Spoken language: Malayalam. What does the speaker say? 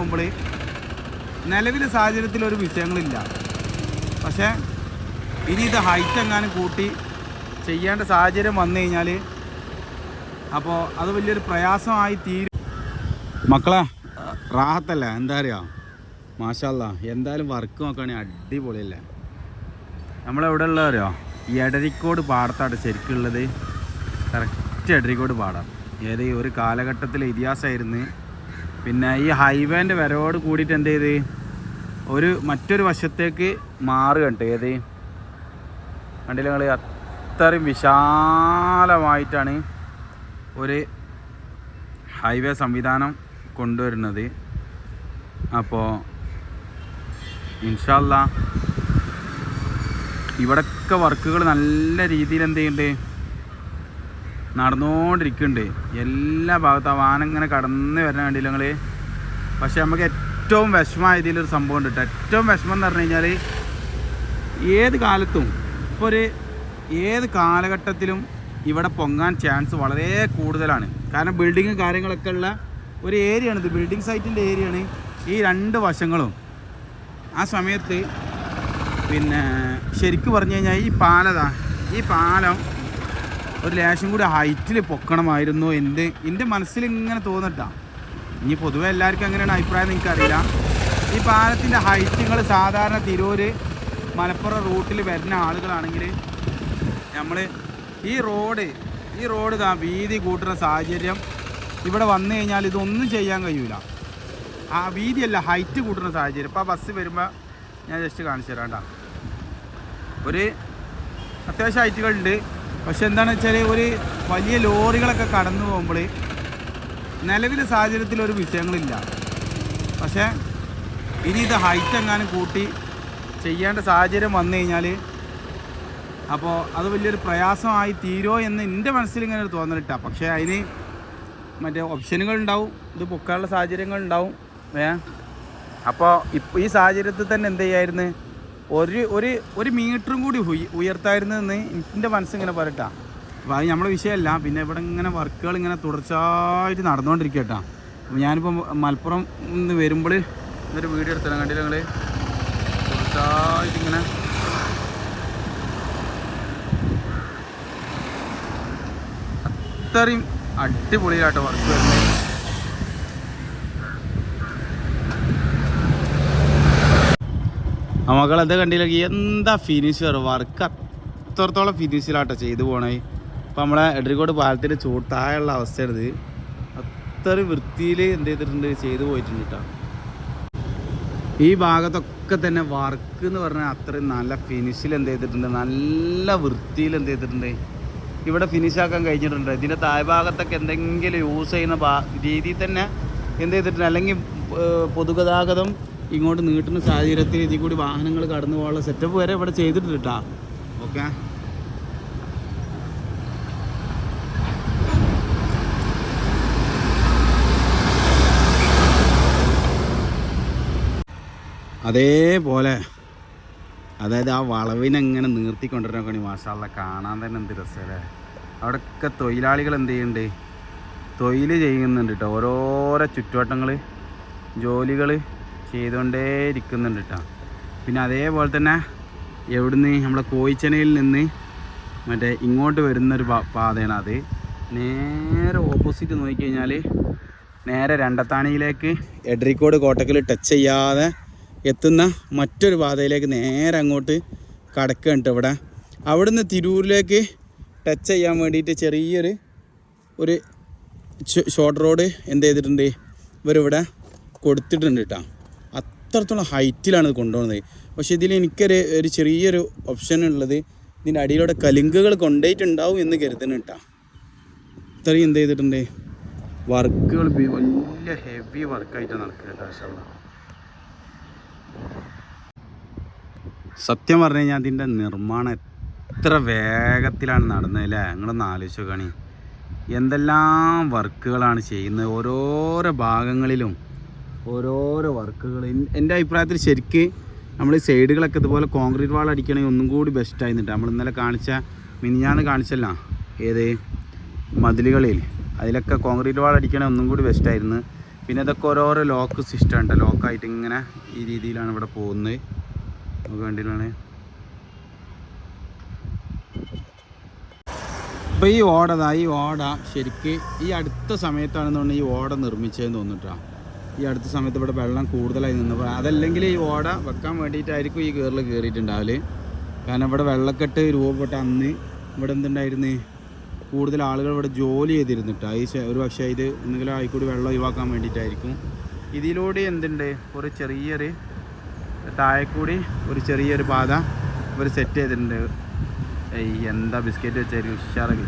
പോകുമ്പോൾ നിലവിലെ സാഹചര്യത്തിൽ ഒരു വിഷയങ്ങളില്ല. പക്ഷേ ഇനി ഇത് ഹൈറ്റ് എങ്ങാനും കൂട്ടി ചെയ്യേണ്ട സാഹചര്യം വന്നു കഴിഞ്ഞാൽ അപ്പോൾ അത് വലിയൊരു പ്രയാസമായി തീരും. മക്കളെ റാഹത്തല്ല? എന്താ അറിയാം? മാഷല്ല എന്തായാലും വർക്ക് നോക്കുകയാണെങ്കിൽ അടിപൊളിയല്ലേ? നമ്മളെവിടെ ഉള്ളവരോ ഈ എടരിക്കോട് പാടത്താണ് ശരിക്കുള്ളത്. കറക്റ്റ് എടരിക്കോട് പാടാം. ഏത് ഒരു കാലഘട്ടത്തിലെ ഇതിഹാസമായിരുന്നു പിന്നെ ഈ ഹൈവേന്റെ വരവോട് കൂടിയിട്ട് എന്ത് ചെയ്ത്? ഒരു മറ്റൊരു വശത്തേക്ക് മാറുകണ്ട് ഏത്? കണ്ടില്ല നിങ്ങൾ അത്രയും വിശാലമായിട്ടാണ് ഒരു ഹൈവേ സംവിധാനം കൊണ്ടുവരുന്നത്. അപ്പോൾ ഇൻഷല്ല ഇവിടൊക്കെ വർക്കുകൾ നല്ല രീതിയിൽ എന്ത് ചെയ്യുന്നുണ്ട് നടന്നുകൊണ്ടിരിക്കുന്നുണ്ട് എല്ലാ ഭാഗത്തും ആ വാഹനം ഇങ്ങനെ കടന്ന് വരാൻ വേണ്ടി ഞങ്ങൾ പക്ഷേ നമുക്ക് ഏറ്റവും വിഷമമായ ഇതിലൊരു സംഭവം ഉണ്ട് കേട്ടോ ഏറ്റവും വിഷമം എന്ന് പറഞ്ഞു കഴിഞ്ഞാൽ ഏത് കാലത്തും ഇപ്പോൾ ഒരു ഏത് കാലഘട്ടത്തിലും ഇവിടെ പൊങ്ങാൻ ചാൻസ് വളരെ കൂടുതലാണ്. കാരണം ബിൽഡിങ്ങും കാര്യങ്ങളൊക്കെ ഉള്ള ഒരു ഏരിയയാണ് ഇത്. ബിൽഡിംഗ് സൈറ്റിന്റെ ഏരിയയാണ് ഈ രണ്ട് വശങ്ങളും. ആ സമയത്ത് പിന്നെ ശരിക്കും പറഞ്ഞു കഴിഞ്ഞാൽ ഈ പാലതാ ഈ പാലം ഒരു ലേശം കൂടി ഹൈറ്റിൽ പൊക്കണമായിരുന്നു. എന്റെ എന്റെ മനസ്സിൽ ഇങ്ങനെ തോന്നിട്ടാ ഇനി പൊതുവെ എല്ലാവർക്കും അങ്ങനെയാണ് അഭിപ്രായം എനിക്കറിയില്ല. ഈ പാലത്തിന്റെ ഹൈറ്റ് നിങ്ങൾ സാധാരണ തിരൂർ മലപ്പുറം റൂട്ടിൽ വരുന്ന ആളുകളാണെങ്കിൽ നമ്മൾ ഈ റോഡ് ഈ റോഡ് ഇതാ വീതി കൂട്ടുന്ന സാഹചര്യം ഇവിടെ വന്നു കഴിഞ്ഞാൽ ഇതൊന്നും ചെയ്യാൻ കഴിയില്ല ആ വീതിയല്ല ഹൈറ്റ് കൂട്ടുന്ന സാഹചര്യം. ഇപ്പോൾ ആ ബസ് വരുമ്പോൾ ഞാൻ ജസ്റ്റ് കാണിച്ചു തരാം കേട്ടോ ഒരു അത്യാവശ്യം ഹൈറ്റുകളുണ്ട് പക്ഷെ എന്താണെന്ന് വെച്ചാൽ ഒരു വലിയ ലോറികളൊക്കെ കടന്നു പോകുമ്പോൾ നിലവിലെ സാഹചര്യത്തിൽ ഒരു വിഷയങ്ങളില്ല. പക്ഷേ ഇനി ഇത് ഹൈറ്റ് എങ്ങാനും കൂട്ടി ചെയ്യേണ്ട സാഹചര്യം വന്നു കഴിഞ്ഞാൽ അപ്പോൾ അത് വലിയൊരു പ്രയാസമായി തീരോ എന്ന് എന്റെ മനസ്സിൽ ഇങ്ങനെ ഒരു തോന്നലിട്ട പക്ഷേ അതിന് മറ്റേ ഓപ്ഷനുകൾ ഉണ്ടാവും. ഇത് പൊക്കാനുള്ള സാഹചര്യങ്ങൾ ഉണ്ടാവും. ഏ? അപ്പോൾ ഇപ്പോൾ ഈ സാഹചര്യത്തിൽ തന്നെ എന്ത് ചെയ്യായിരുന്നു? ഒരു ഒരു ഒരു മീറ്ററും കൂടി ഉയ ഉയർത്തായിരുന്നെന്ന് എന്റെ മനസ്സിങ്ങനെ പറയട്ടാ. അപ്പോൾ അത് നമ്മളെ വിഷയമല്ല. പിന്നെ ഇവിടെ ഇങ്ങനെ വർക്കുകൾ ഇങ്ങനെ തുടർച്ചയായിട്ട് നടന്നുകൊണ്ടിരിക്കട്ടാ കേട്ടോ അപ്പോൾ ഞാനിപ്പോൾ മലപ്പുറം നിന്ന് വരുമ്പോൾ ഒരു വീഡിയോ എടുത്തണം കണ്ടില്ല നിങ്ങൾ തുടർച്ചയായിട്ട് ഇങ്ങനെ അത്രയും അടിപൊളിയായിട്ട് വർക്ക് വരുന്നത്. ആ മക്കൾ എന്താ ഫിനിഷർ വർക്ക് അത്രത്തോളം ഫിനിഷിലാട്ടോ ചെയ്തു പോണേ. ഇപ്പം നമ്മളെ എഡ്രിക്കോട് പാലത്തിന്റെ ചൂട്ടായുള്ള അവസ്ഥയാണിത്. അത്ര വൃത്തിയിൽ എന്ത് ചെയ്തിട്ടുണ്ട്? ചെയ്തു പോയിട്ടുണ്ട് കേട്ടോ ഈ ഭാഗത്തൊക്കെ തന്നെ വർക്ക് എന്ന് പറഞ്ഞാൽ അത്രയും നല്ല ഫിനിഷിൽ എന്ത് ചെയ്തിട്ടുണ്ട്? നല്ല വൃത്തിയിൽ എന്ത് ചെയ്തിട്ടുണ്ട്? ഇവിടെ ഫിനിഷാക്കാൻ കഴിഞ്ഞിട്ടുണ്ട്. ഇതിന്റെ താഴ്ഭാഗത്തൊക്കെ എന്തെങ്കിലും യൂസ് ചെയ്യുന്ന രീതിയിൽ തന്നെ എന്ത് ചെയ്തിട്ടുണ്ട്? അല്ലെങ്കിൽ പൊതുഗതാഗതം ഇങ്ങോട്ട് നീട്ടുന്ന സാഹചര്യത്തിൽ ഇതിൽ കൂടി വാഹനങ്ങൾ കടന്നു പോകാനുള്ള സെറ്റപ്പ് വരെ ഇവിടെ ചെയ്തിട്ടുണ്ട് കേട്ടോ ഓക്കെ അതേപോലെ അതായത് ആ വളവിനെങ്ങനെ നീർത്തിക്കൊണ്ടിരുന്ന മാഷാള്ള കാണാൻ തന്നെ എന്ത് രസമല്ലേ അവിടെയൊക്കെ തൊഴിലാളികൾ എന്ത് ചെയ്യുന്നുണ്ട്? തൊഴിൽ ചെയ്യുന്നുണ്ട് കേട്ടോ ഓരോരോ ചുറ്റുവട്ടങ്ങൾ ജോലികൾ ചെയ്തുകൊണ്ടേ ഇരിക്കുന്നുണ്ട് കേട്ടോ പിന്നെ അതേപോലെ തന്നെ എവിടുന്ന് നമ്മുടെ കോയിച്ചനയിൽ നിന്ന് മറ്റേ ഇങ്ങോട്ട് വരുന്നൊരു പാതയാണ് അത്. നേരെ ഓപ്പോസിറ്റ് നോക്കിക്കഴിഞ്ഞാൽ നേരെ രണ്ടത്താണിയിലേക്ക് എഡ്രിക്കോട് കോട്ടക്കൽ ടച്ച് ചെയ്യാതെ എത്തുന്ന മറ്റൊരു പാതയിലേക്ക് നേരെ അങ്ങോട്ട് കടക്കുന്നുണ്ട് ഇവിടെ. അവിടുന്ന് തിരൂരിലേക്ക് ടച്ച് ചെയ്യാൻ വേണ്ടിയിട്ട് ചെറിയൊരു ഒരു ഷോർട്ട് റോഡ് എന്ത് ചെയ്തിട്ടുണ്ട് ഇവരിവിടെ കൊടുത്തിട്ടുണ്ട് കേട്ടോ അത്രത്തോളം ഹൈറ്റിലാണ് ഇത് കൊണ്ടുപോകുന്നത്. പക്ഷേ ഇതിൽ എനിക്കൊരു ഒരു ചെറിയൊരു ഓപ്ഷൻ ഉള്ളത് ഇതിന്റെ അടിയിലൂടെ കലിങ്കുകൾ കൊണ്ടുപോയിട്ടുണ്ടാവും എന്ന് കരുതുന്നു കേട്ടോ. ഇത്രയും എന്ത് ചെയ്തിട്ടുണ്ട്? വർക്കുകൾ വലിയ ഹെവി വർക്കായിട്ടാണ് നടക്കുന്നത് കേട്ടോ സത്യം പറഞ്ഞു കഴിഞ്ഞാൽ അതിന്റെ നിർമ്മാണം എത്ര വേഗത്തിലാണ് നടന്നത് അല്ലേ? നിങ്ങളൊന്ന് ആലോചിച്ച് നോക്കുകയാണെങ്കിൽ എന്തെല്ലാം വർക്കുകളാണ് ചെയ്യുന്നത്? ഓരോരോ ഭാഗങ്ങളിലും ഓരോരോ വർക്കുകൾ. എന്റെ അഭിപ്രായത്തിൽ ശരിക്ക് നമ്മൾ സൈഡുകളൊക്കെ ഇതുപോലെ കോൺക്രീറ്റ് വാൾ അടിക്കണമെങ്കിൽ ഒന്നും കൂടി ബെസ്റ്റ് ആയിരുന്നിട്ട്. നമ്മൾ ഇന്നലെ കാണിച്ച മിനിഞ്ഞാന്ന് കാണിച്ചല്ല ഏത്? മതിലുകളിൽ. അതിലൊക്കെ കോൺക്രീറ്റ് വാൾ അടിക്കണേ ഒന്നും കൂടി ബെസ്റ്റായിരുന്നു പിന്നെ ഇതൊക്കെ ഓരോരോ ലോക്ക് സിസ്റ്റം ഉണ്ട് ലോക്കായിട്ട് ഇങ്ങനെ ഈ രീതിയിലാണ് ഇവിടെ പോകുന്നത്. നമുക്ക് വേണ്ടിയിട്ടാണ്. അപ്പോൾ ഈ ഓടതാ ഈ ഓട ശരിക്ക് ഈ അടുത്ത സമയത്താണെന്നുണ്ടെങ്കിൽ ഈ ഓട നിർമ്മിച്ചതെന്ന് തോന്നിട്ടാ ഈ അടുത്ത സമയത്ത് ഇവിടെ വെള്ളം കൂടുതലായി നിന്നപ്പോൾ അതല്ലെങ്കിൽ ഈ ഓട വെക്കാൻ വേണ്ടിയിട്ടായിരിക്കും ഈ കയറിൽ കയറിയിട്ടുണ്ടാവൽ കാരണം ഇവിടെ വെള്ളക്കെട്ട് രൂപപ്പെട്ട അന്ന് ഇവിടെ എന്തുണ്ടായിരുന്നു? കൂടുതൽ ആളുകൾ ഇവിടെ ജോലി ചെയ്തിരുന്നിട്ട്. ഈ ഒരു പക്ഷേ ഇത് എന്തെങ്കിലും ആയിക്കൂടി വെള്ളം ഒഴിവാക്കാൻ വേണ്ടിയിട്ടായിരിക്കും. ഇതിലൂടെ എന്തുണ്ട്? ഒരു ചെറിയൊരു താഴെക്കൂടി ഒരു ചെറിയൊരു പാത ഇവർ സെറ്റ് ചെയ്തിട്ടുണ്ട്. എന്താ ബിസ്ക്കറ്റ് വെച്ചായിരിക്കും ഉഷാറൊക്കെ